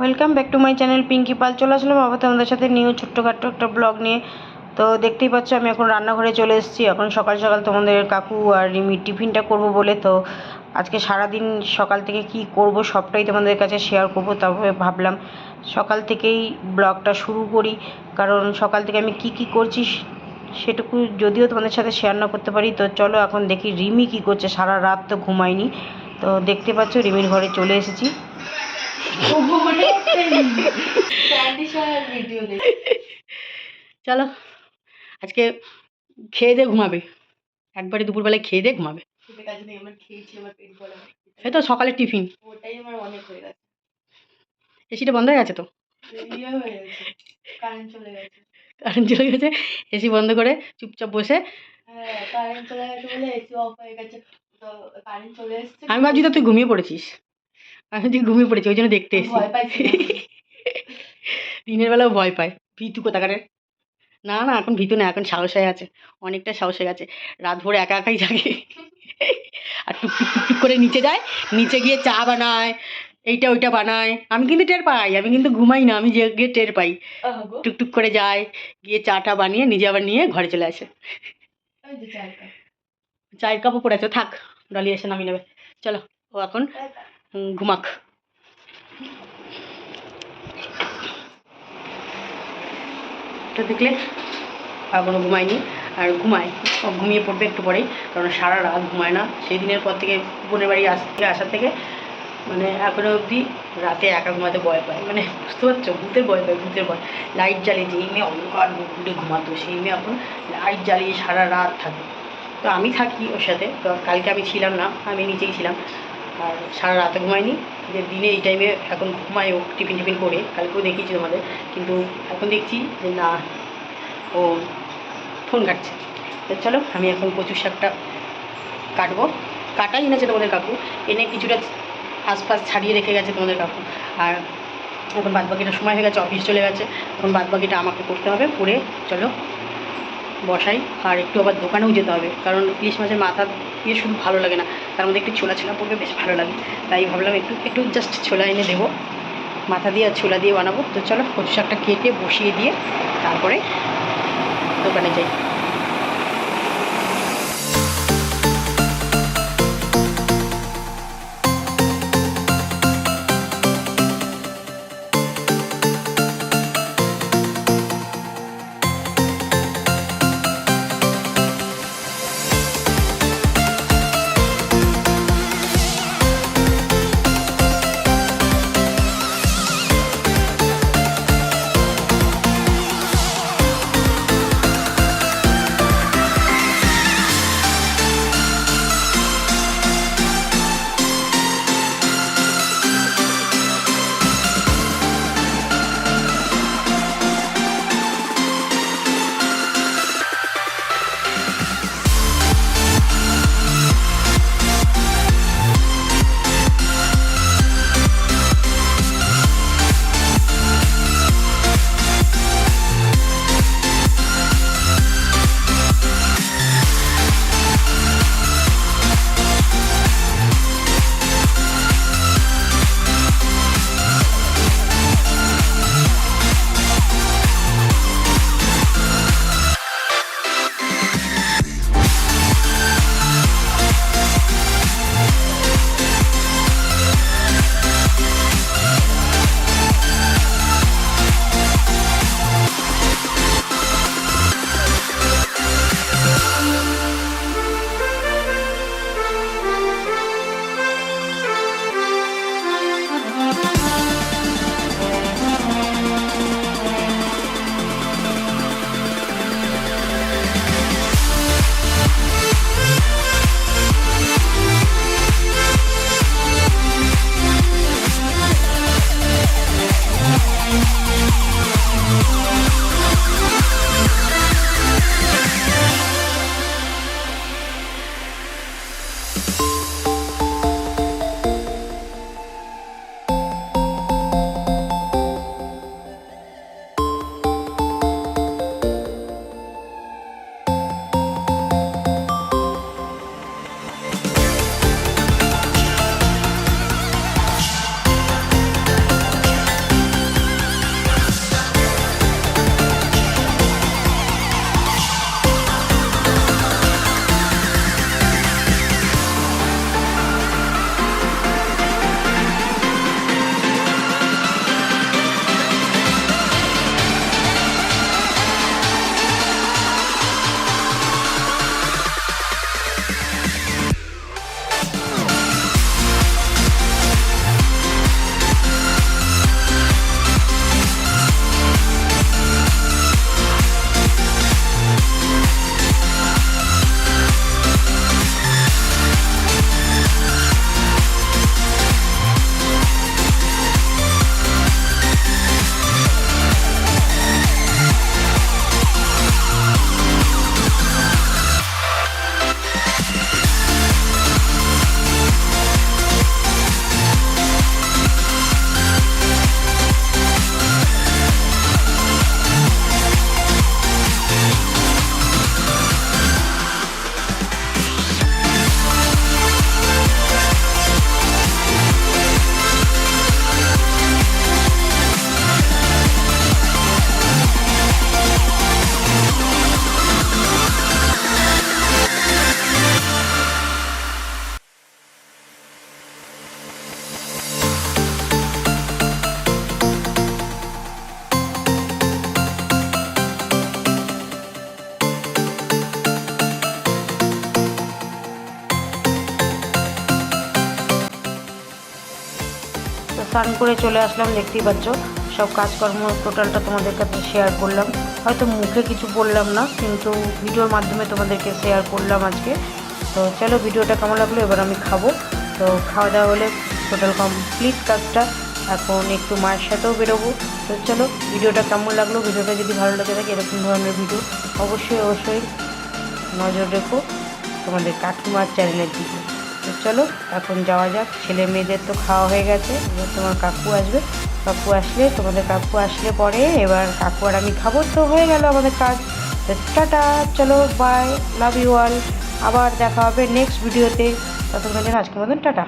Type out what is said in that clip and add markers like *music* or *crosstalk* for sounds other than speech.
Welcome back to my channel Pinki Pal. চলে আসলাম আবার তোমাদের সাথে নিউ ছোট্টখাট্ট একটা ব্লগ নিয়ে। তো দেখতেই পাচ্ছ আমি এখন রান্নাঘরে চলে এসেছি। এখন সকাল সকাল তোমাদের কাকু আর রিমি টিফিনটা করব বলে। তো আজকে সারাদিন সকাল থেকে কি করব সবটাই তোমাদের কাছে শেয়ার করব, তারপরে ভাবলাম সকাল থেকেই ব্লগটা শুরু করি। কারণ সকাল থেকে আমি কি কি করছি সেটুকু যদিও তোমাদের সাথে শেয়ার না করতে পারি। তো চলো এখন দেখি রিমি কি করছে। সারা রাত তো ঘুমায়নি। তো দেখতে পাচ্ছ রিমির ঘরে চলে এসেছি। *laughs* চলো আজকে খেয়ে দিয়ে ঘুমাবে। একবারে দুপুরবেলায় খেয়ে দিয়ে ঘুমাবে। এই তো সকালে টিফিন। এসিটা বন্ধ হয়ে গেছে তো? কারেন্ট চলে গেছে। কারেন্ট চলে গেছে এসি বন্ধ করে চুপচাপ বসে। হ্যাঁ কারেন্ট চলে গেছে বলে এসি অফ হয়ে গেছে। তো কারেন্ট চলে এসেছে। আমি ভাবছি তো তুই ঘুমিয়ে পড়েছিস। আমি ভাবছি ঘুমিয়ে পড়েছি ওই জন্য দেখতে এসেছি। *laughs* দিনের বেলাও ভয় পায়। ভীতু কোথাকারে না না এখন ভীতু না এখন সাহস হয়ে আছে। অনেকটা সাহস হয়ে গেছে। রাত ভোরে একা একাই জাগে। *laughs* আর টুক টুক করে নিচে যায় নিচে গিয়ে চা বানায় এইটা ওইটা বানায়। আমি কিন্তু টের পাই আমি কিন্তু ঘুমাই না আমি যে গিয়ে টের পাই। টুকটুক করে যায় গিয়ে চাটা বানিয়ে নিজে আবার নিয়ে ঘরে চলে আসে। যে। চায়ের কাপও পড়ে আছে থাক ডলি এসে নামিয়ে নেবে। চলো ও এখন ঘুমাক। দেখলে এখনও ঘুমায়নি, আর ঘুমায় ঘুমিয়ে পড়বে একটু পরেই, কারণ সারা রাত ঘুমায় না। সেই দিনের পর থেকে বোনের বাড়ি আস থেকে আসার থেকে মানে এখনও অবধি রাতে একা ঘুমাতে ভয় পায়। মানে বুঝতে পারছ? ভূতের ভয় পায়, ভূতের ভয়। লাইট জ্বালিয়ে যেই মেয়ে অন্ধকার ঘুরে ঘুমাতো, সেই মেয়ে এখন লাইট জ্বালিয়ে সারা রাত থাকে। তো আমি থাকি ওর সাথে, তো কালকে আমি ছিলাম না, আমি নিচেই ছিলাম। আর সারা রাতে ঘুমাইনি যে দিনে এই টাইমে এখন ঘুমায় ও টিফিন টিফিন করে। কালকেও দেখিয়েছি তোমাদের কিন্তু এখন দেখছি যে না, ও ফোন কাটছে। চলো, আমি এখন কচু শাকটা কাটবো। কাটাই এনেছে তোমাদের কাকু। এনে কিছুটা আশপাশ ছাড়িয়ে রেখে গেছে তোমাদের কাকু। আর এখন বাদবাকিটা সময় হয়ে গেছে অফিস চলে গেছে। এখন বাদ বাকিটা আমাকে করতে হবে। করে চলো বসাই, আর একটু আবার দোকানেও যেতে হবে। কারণ ইলিশ মাছের মাথা দিয়ে শুধু ভালো লাগে না, তার মধ্যে একটু ছোলা ছোলা পড়বে, বেশ ভালো লাগে। তাই ভাবলাম একটু একটু জাস্ট ছোলা এনে দেবো। মাথা দিয়ে আর ছোলা দিয়ে বানাবো। তো চলো কচু শাকটা কেটে বসিয়ে দিয়ে তারপরে দোকানে যাই। স্নান করে চলে আসলাম, দেখতেই পাচ্ছ। সব কাজকর্ম টোটালটা তোমাদের কাছে শেয়ার করলাম। হয়তো মুখে কিছু বললাম না, কিন্তু ভিডিওর মাধ্যমে তোমাদেরকে শেয়ার করলাম আজকে। তো চলো ভিডিওটা কেমন লাগল, এবার আমি খাব। তো খাওয়া দাওয়া হলে টোটাল কমপ্লিট কাজটা। এখন একটু মায়ের সাথেও বেরোবো। তো চলো ভিডিওটা কেমন লাগল, ভিডিওটা যদি ভালো লাগে থাকে এরকম ধরনের ভিডিও অবশ্যই অবশ্যই নজর রেখো তোমাদের কাকিমার চ্যানেলের দিকে। তো চলো, এখন যাওয়া যাক। ছেলে মেয়েদের তো খাওয়া হয়ে গেছে। এবার তোমার কাকু আসবে। কাকু আসলে, তোমাদের কাকু আসলে পরে। এবার কাকু আর আমি খাব তো, হয়ে গেল আমাদের কাজ। তো টাটা, চলো বাই লাভ ইউ অল আবার দেখা হবে নেক্সট ভিডিওতে ততক্ষণ আজকের মতন টাটা।